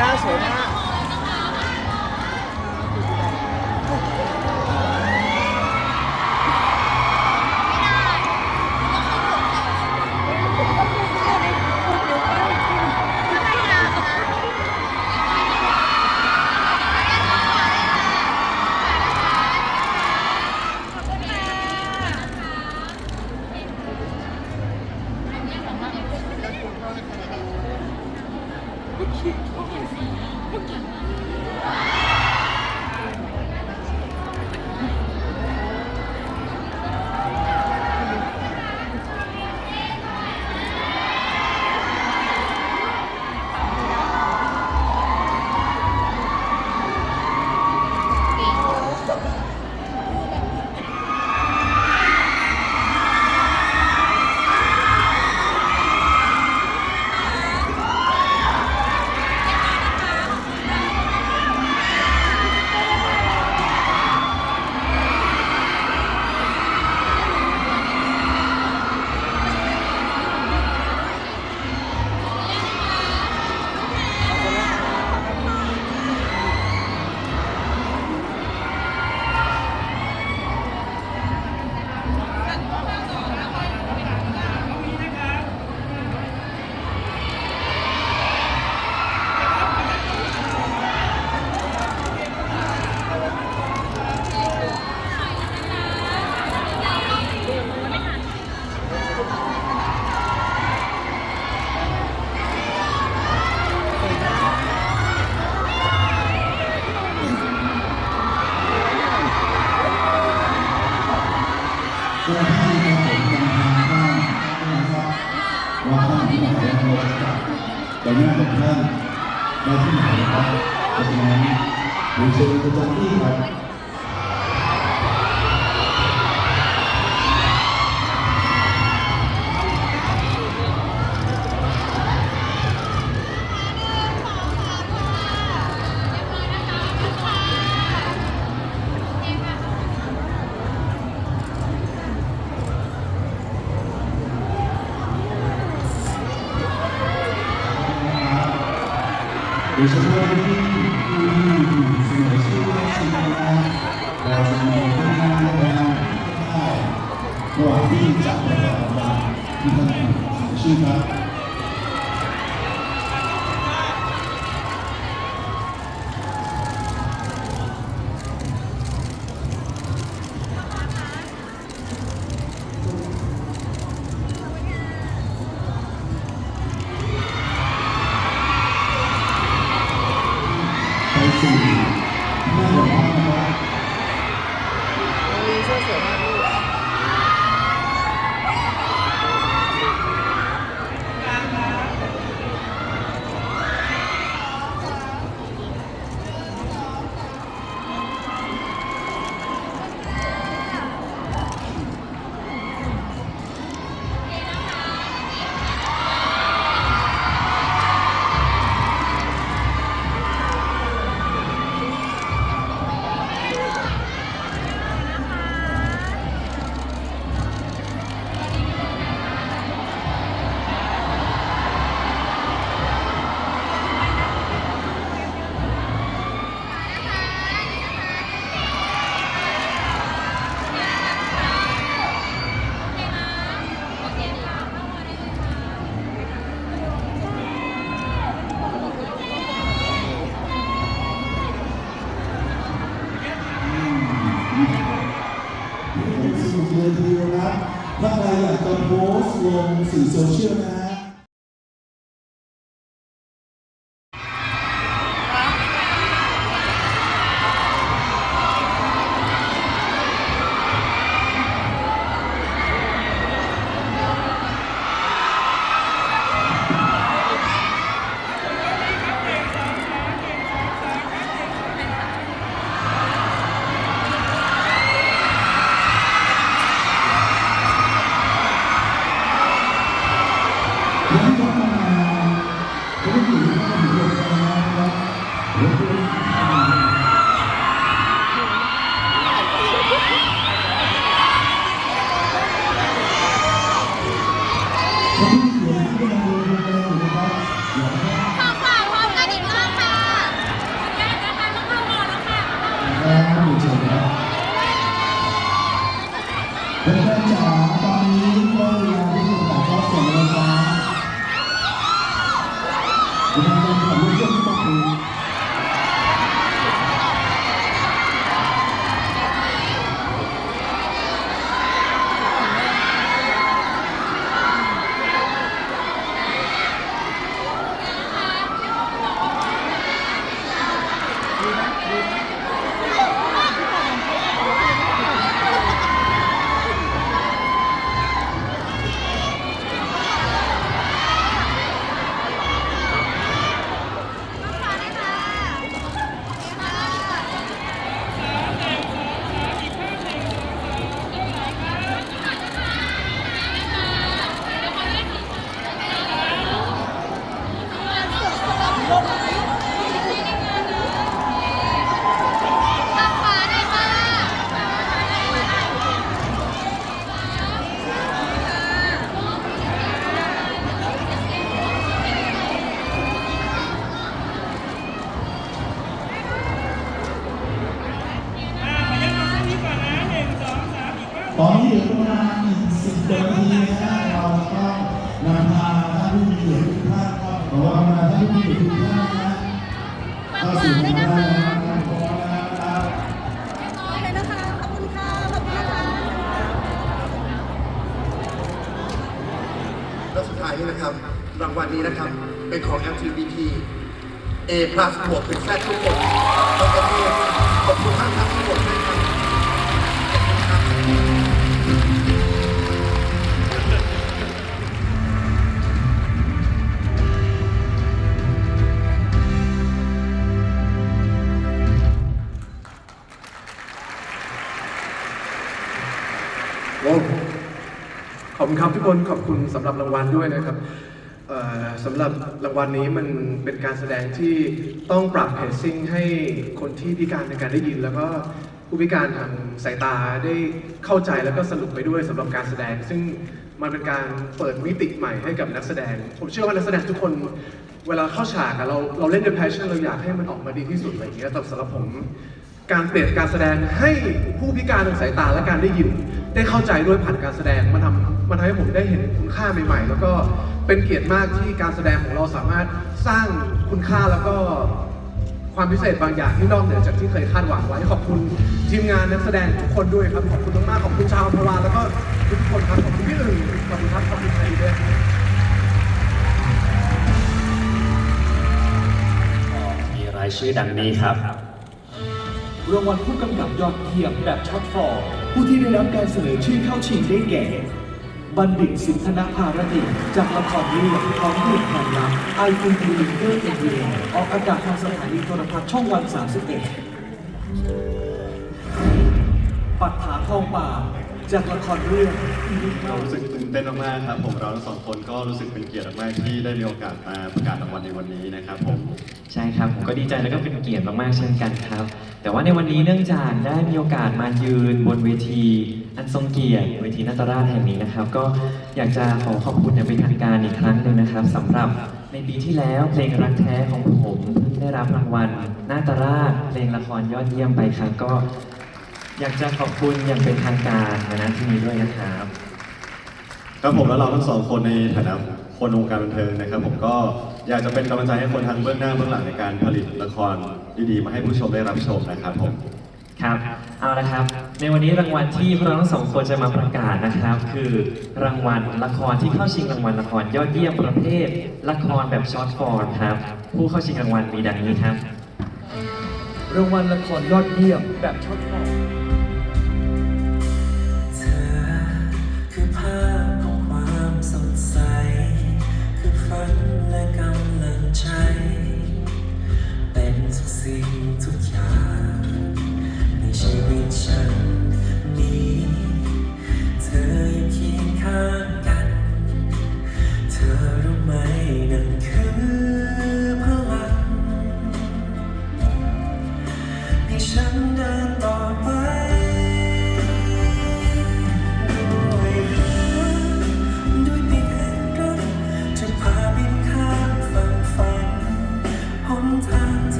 加水ย ยเฉพาะที่เสอชื่อว่าชนะเราจะมีข้างหาและข้างหน้าระหวางที่จับแลออกมที่ท่ชื่อค สื่อโซเชียล ตอนนี้เหลือประมาณสิบนาทีนะเราต้องนำพาท่านผู้มีเกียรติทุกท่านก็ขอว่ามาท่านผู้มีเกียรติทุกท่านนะเข้าสู่งานได้นะครับขอบคุณนะครับต่อเลยนะคะขอบคุณค่ะขอบคุณนะคะแล้วสุดท้ายนี่นะครับ รางวัลนี้นะครับ เป็นของ LGBT A+ บวกเป็นแฟทุกคน โอ้ขอบคุณครับทุกคนขอบคุณสำหรับรางวัลด้วยนะครับเอ่อสำหรับรางวัลนี้มันเป็นการแสดงที่ต้องปรับเพซซิ่งให้คนที่พิการในการได้ยิน แล้วก็ผู้พิการทางสายตาได้เข้าใจแล้วก็สนุกไปด้วยสำหรับการแสดง ซึ่งมันเป็นการเปิดมิติใหม่ให้กับนักแสดง ผมเชื่อว่านักแสดงทุกคนเวลาเข้าฉากอะเราเราเล่นด้วย passion เราอยากให้มันออกมาดีที่สุดอะไรอย่างเงี้ยแต่สำหรับผม การเปลี่ยนการแสดงให้ผู้พิการทางสายตาและการได้ยิน ได้เข้าใจด้วยผ่านการแสดงมันทำมันทำให้ผมได้เห็นคุณค่าใหม่ๆ แล้วก็เป็นเกียรติมากที่การแสดงของเราสามารถสร้างคุณค่าแล้วก็ความพิเศษบางอย่างที่นอกเหนือจากที่เคยคาดหวังไว้ขอบคุณทีมงานนักแสดงทุกคนด้วยครับขอบคุณมากๆขอบคุณชาวพลาแล้วก็ทุกคนครับขอบคุณพี่อึ่งขอบคุณครับขอบคุณใครด้วยมีรายชื่อดังนี้ครับ รางวัลผู้กำกับยอดเยี่ยมแบบช็อตฟอร์ผู้ที่ได้รับการเสนอชื่อเข้าชิงได้แก่ บัณฑิตสินธนภารติ จากละครเรื่องท้องเรื่องแห่งรักไอคุณดูลิงเกอร์เอ็นเอออกอากาศทางสถานีโทรทัศน์ช่องวัน 31 ปัตถาทองป่า จากละครเรื่องเรารู้สึกตื่นเต้นมากๆครับผมเราทั้งสองคนก็รู้สึกเป็นเกียรติมากๆที่ได้มีโอกาสมาประกาศรางวัลในวันนี้นะครับผม ใช่ครับ ผมก็ดีใจแล้วก็เป็นเกียรติมากๆเช่นกันครับ แต่ว่าในวันนี้เนื่องจากได้มีโอกาสมายืนบนเวที อันทรงเกียรติเวทีนาตราชแห่งนี้นะครับ ก็อยากจะขอขอบคุณอย่างเป็นทางการอีกครั้งหนึ่งนะครับสำหรับในปีที่แล้วเพลงรักแท้ของผมเพิ่งได้รับรางวัลนาตราชเพลงละครยอดเยี่ยมไปครับก็ อยากจะขอบคุณอย่างเป็นทางการนะที่นี้ด้วยนะครับ ครับผมแล้วเราทั้งสองคนในฐานะ คนวงการบันเทิงนะครับ ผมก็อยากจะเป็นกำลังใจให้คนทั้งเบื้องหน้าเบื้องหลังในการผลิตละครดีๆมาให้ผู้ชมได้รับชมนะครับผม ครับ เอาละครับ ในวันนี้รางวัลที่พวกเราทั้งสองคนจะมาประกาศนะครับ คือรางวัลละครที่เข้าชิงรางวัลละครยอดเยี่ยมประเภท ละครแบบช็อตฟอร์มครับ ผู้เข้าชิงรางวัลมีดังนี้ครับ รางวัลละครยอดเยี่ยมแบบช็อตฟอร์ม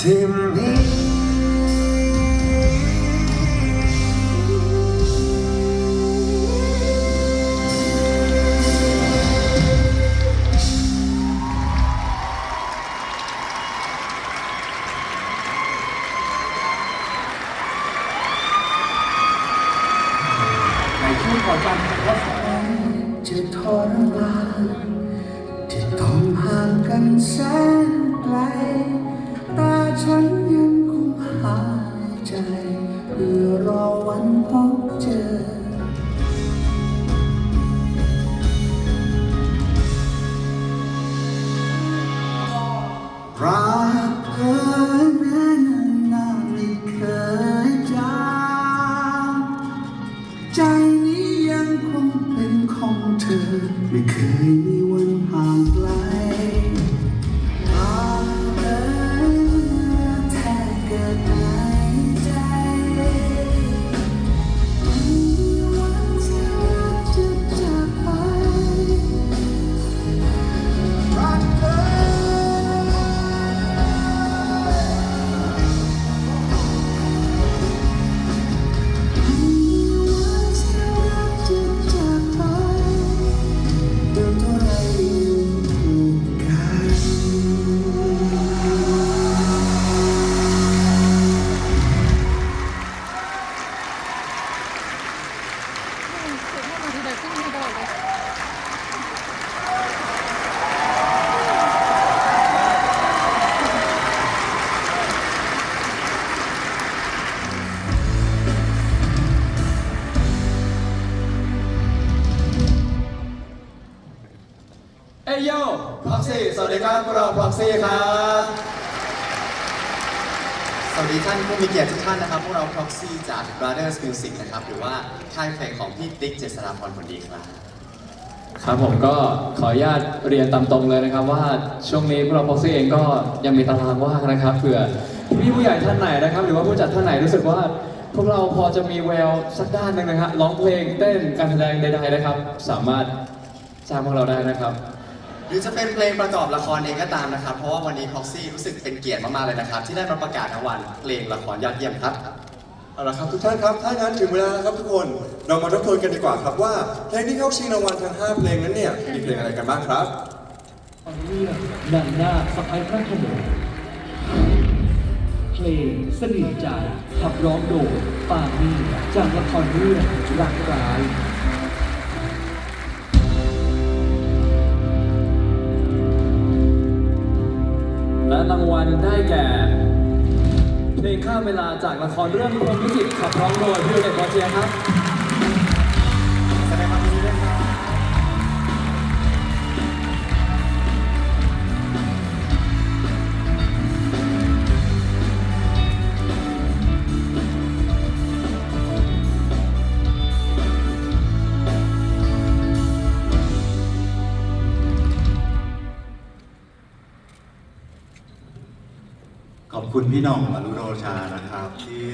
ที่ อรอวั ค่ายเพลงของพี่ติ๊กเจษฎาพรคนดีครับ ครับผมก็ขออนุญาตเรียนตามตรงเลยนะครับ ว่าช่วงนี้พวกเราพ็อกซี่เองก็ยังมีตารางว่างนะครับเผื่อพี่ผู้ใหญ่ท่านไหนนะครับ หรือว่าผู้จัดท่านไหนรู้สึกว่า พวกเราพอจะมีแววสักด้านหนึ่งนะฮะร้องเพลงเต้นการแสดงใดๆนะครับ สามารถจ้างพวกเราได้นะครับ หรือจะเป็นเพลงประกอบละครเองก็ตามนะครับ เพราะว่าวันนี้ Proxy รู้สึกเป็นเกียรติมากๆเลยนะครับ ที่ได้มาประกาศรางวัลเพลงละครยอดเยี่ยมครับ เอาละครับทุกท่านครับ ถ้างั้นถึงเวลาแล้วครับทุกคน เรามาทบทวนกันดีกว่าครับว่าเพลงที่เข้าชิงรางวัลทั้ง 5 เพลงนั้นเนี่ย มีเพลงอะไรกันบ้างครับฟังเรื่องนันนาสะพายพระโขนงเพลงสนิทใจขับร้องโดยปามี่จากละครเรื่องรักร้าย และรางวัลได้แก่ เพลงข้ามเวลาจากละครเรื่องพรหมลิขิตขับร้องโดยพี่เด็กบอเชียครับแสดงความยินดีด้วยครับขอบคุณพี่น้องอรุโร ชานะครับ ที่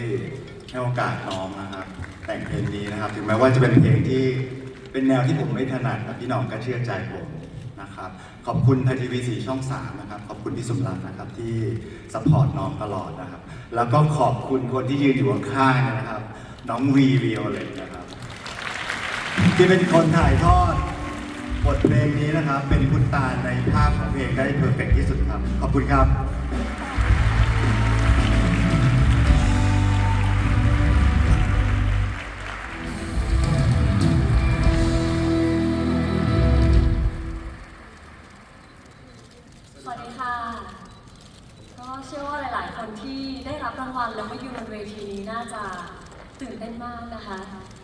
ให้โอกาสน้องนะครับ แต่งเพลงนี้นะครับ ถึงแม้ว่าจะเป็นเพลงที่เป็นแนวที่ผมไม่ถนัดแต่พี่น้องก็เชื่อใจผมนะครับ ขอบคุณไทยทีวีสีช่อง3นะครับ ขอบคุณพี่สมรักนะครับที่สปอร์ตน้องตลอดนะครับ แล้วก็ขอบคุณคนที่ยืนอยู่ข้างๆนะครับ น้องวีวีโอเลยนะครับ ที่เป็นคนถ่ายทอดบทเพลงนี้นะครับ เป็นคุณตาในภาพของเพลงได้เพอร์เฟกที่สุดครับ ขอบคุณครับ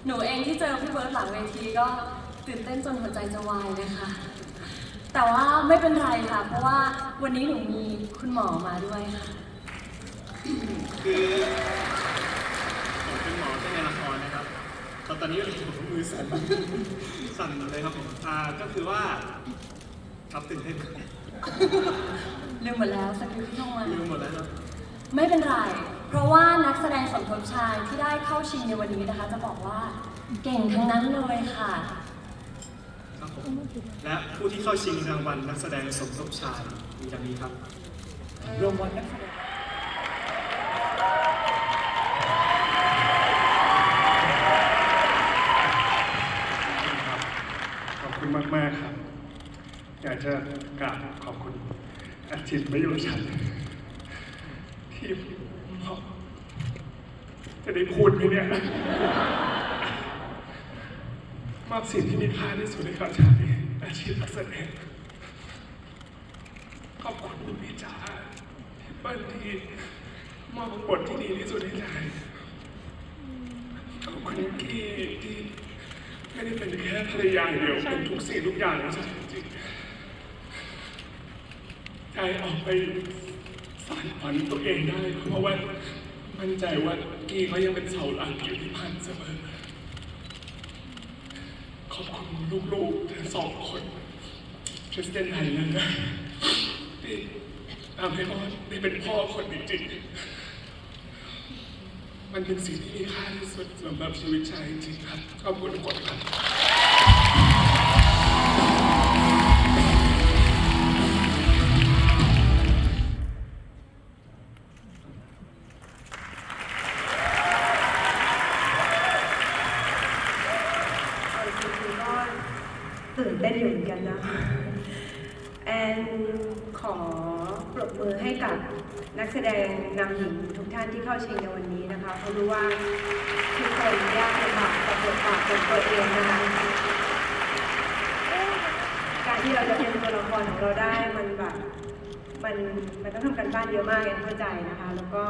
หนูเองที่เจอพี่เบิร์ดหลังเวทีก็ตื่นเต้นจนหัวใจจะวายเลยค่ะ แต่ว่าไม่เป็นไรค่ะ เพราะว่าวันนี้หนูมีคุณหมอมาด้วยค่ะ คือผมเป็นหมอที่ในละครนะครับแต่ตอนนี้ผมมือสั่น สั่นหมดเลยครับผมอ่าก็คือว่าครับตื่นเต้นครับลืมหมดแล้วสกิลที่ท่องมาลืมหมดแล้วครับไม่เป็นไร เพราะว่านักแสดงสมทบชายที่ได้เข้าชิงในวันนี้นะคะ จะบอกว่าเก่งทั้งนั้นเลยค่ะ ครับผมและผู้ที่เข้าชิงรางวัลนักแสดงสมทบชายมีดังนี้ครับรางวัลนักแสดงขอบคุณมากมากๆครับ อยากจะกราบขอบคุณอาจิตประโยชันฉันที่บอก จะได้พูดไหมเนี่ยมอบสิ่งที่มีค่าที่สุดให้กับฉันอาชีพนักแสดงขอบคุณคุณพี่จ๋าที่เปิ้ลที่มอบบทที่ดีที่สุดให้ฉันขอบคุณกี้ที่ไม่ได้เป็นแค่ภรรยาเดียวเป็นทุกสิ่งทุกอย่างนะจริงใจออกไปสานฝันตัวเองได้ เพราะว่ามั่นใจว่า กี้เขายังเป็นเสาหลักอยู่ที่พันเสมอ ขอบคุณลูกๆทั้งสองคนคริสเตียนไทยนะที่ทำให้พ่อได้เป็นพ่อคนจริงๆ มันเป็นสิ่งที่มีค่าที่สุดสำหรับชีวิตชายจริงๆครับขอบคุณทุกคนครับ เข้าชิงในวันนี้นะคะเพราะรู้ว่าทุกคนยากลำบากกับบทบาทของตัวเองนะคะการที่เราจะเป็นตัวละครของเราได้มันแบบมันมันต้องทำกันบ้านเยอะมากแอนเข้าใจนะคะ แล้วก็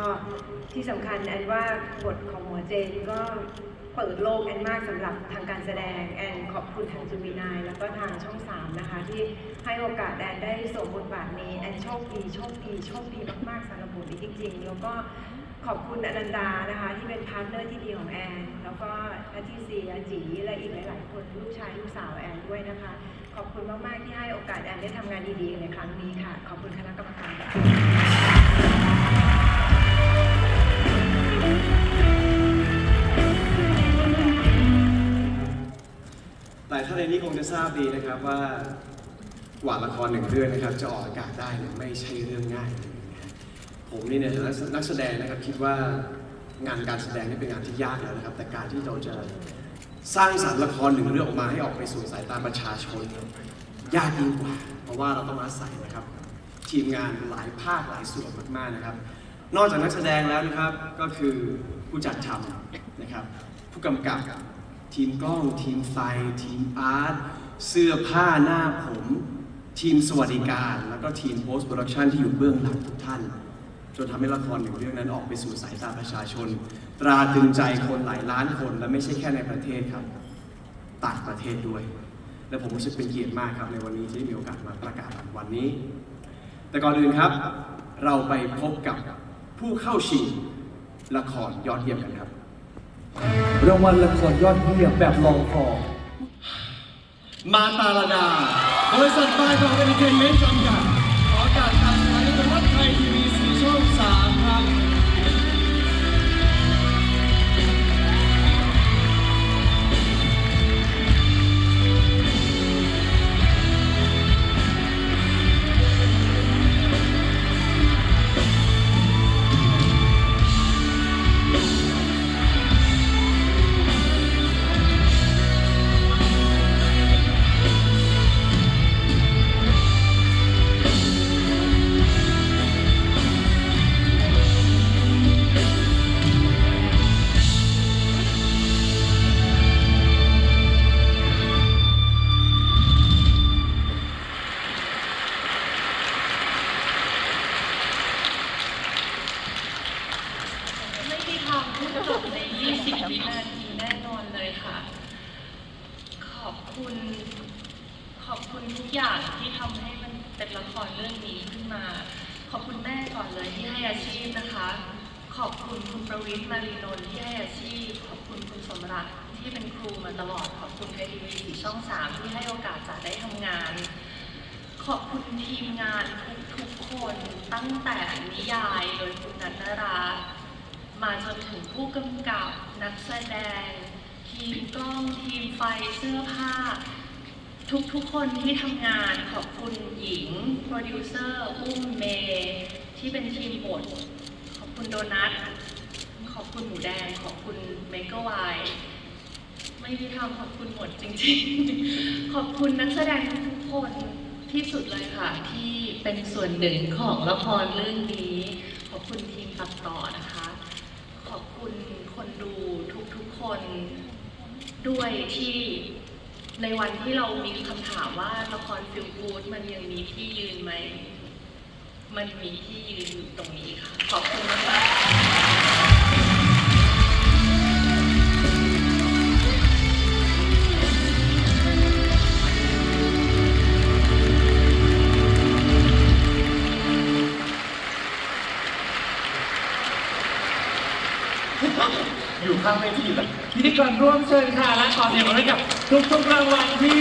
ที่สำคัญแอนว่าบทของหมอเจนก็เปิดโลกแอนมากสำหรับทางการแสดงแอนขอบคุณทางจูบีนายแล้วก็ทางช่องสามนะคะ ที่ให้โอกาสแอนได้สวมบทบาทนี้แอนโชคดีโชคดีโชคดีมากๆสำหรับบทนี้จริง ๆ แล้วก็ ขอบคุณอนันดานะคะ ที่เป็นพาร์ทเนอร์ที่ดีของแอน แล้วก็อาทิซีอาจีและอีกหลาย ๆ คนลูกชายลูกสาวแอนด้วยนะคะ ขอบคุณมาก ๆ ที่ให้โอกาสแอนได้ทำงานดี ๆ ในครั้งนี้ค่ะ ขอบคุณคณะกรรมการค่ะหลายท่านในนี้คงจะทราบดีนะครับว่ากว่าละครหนึ่งเรื่องนะครับ จะออกอากาศได้เนี่ยไม่ใช่เรื่องง่ายเลย ผมนี่เนี่ยนักแสดงนะครับคิดว่างานการแสดงนี่เป็นงานที่ยากแล้วนะครับ แต่การที่เราจะสร้างสรรค์ละครหนึ่งเรื่องออกมาให้ออกไปสู่สายตาประชาชนยยากยิ่งกว่า เพราะว่าเราต้องอาศัยนะครับ ทีมงานหลายภาคหลายส่วนมากๆนะครับ นอกจากนักแสดงแล้วนะครับก็คือผู้จัดทำนะครับ ผู้กำกับทีมกล้อง ทีมไฟ ทีมอาร์ตเสื้อผ้าหน้าผม ทีมสวัสดิการ แล้วก็ทีมโพสต์โปรดักชันที่อยู่เบื้องหลังทุกท่าน จนทำให้ละครหนึ่งเรื่องนั้นออกไปสู่สายตาประชาชน ตราตรึงใจคนหลายล้านคนและไม่ใช่แค่ในประเทศครับต่างประเทศด้วย และผมรู้สึกเป็นเกียรติมากครับในวันนี้ที่ได้มีโอกาสมาประกาศรางวัลนี้ แต่ก่อนอื่นครับ เราไปพบกับผู้เข้าชิงละครยอดเยี่ยมกันครับรางวัลละครยอดเยี่ยมแบบลองฟอร์มมาตาลดาบริษัทไฟของเอเนเทนเมนต์จำกัด วินาทีแน่นอนเลยค่ะ ขอบคุณ ขอบคุณทุกอย่างที่ทำให้มันเป็นละครเรื่องนี้ขึ้นมา ขอบคุณแม่ก่อนเลยที่ให้อาชีพนะคะ ขอบคุณคุณประวิทย์มารีนนท์ที่ให้อาชีพ ขอบคุณคุณสมรักที่เป็นครูมาตลอด ขอบคุณไทยทีวีช่องสามที่ให้โอกาสจ๋าได้ทำงาน ขอบคุณทีมงานทุกๆคนตั้งแต่นิยายโดยคุณนันทรา มาจนถึงผู้กำกับนักแสดง ทีมกล้องทีมไฟเสื้อผ้า ทุกๆคนที่ทำงานขอบคุณหญิง โปรดิวเซอร์อุ้มเมย์ที่เป็นทีมบทขอบคุณโดนัทขอบคุณหมูแดง ขอบคุณเมกะไวไม่มีทางขอบคุณหมดจริงๆ ขอบคุณนักแสดงทุกๆคนที่สุดเลยค่ะ ที่เป็นส่วนหนึ่งของละครเรื่องนี้ ขอบคุณทีมตัดต่อนะคะ ขอบคุณคนดูทุกๆ คนด้วยที่ในวันที่เรามีคำถามว่าละครฟิลกูดมันยังมีที่ยืนไหม มันมีที่ยืนอยู่ตรงนี้ค่ะ ขอบคุณมาก ๆอยู่ข้างเวนรร่วมเชิญค่ะและขอเสียงปรบมือให้กับทุกๆรางวัลที่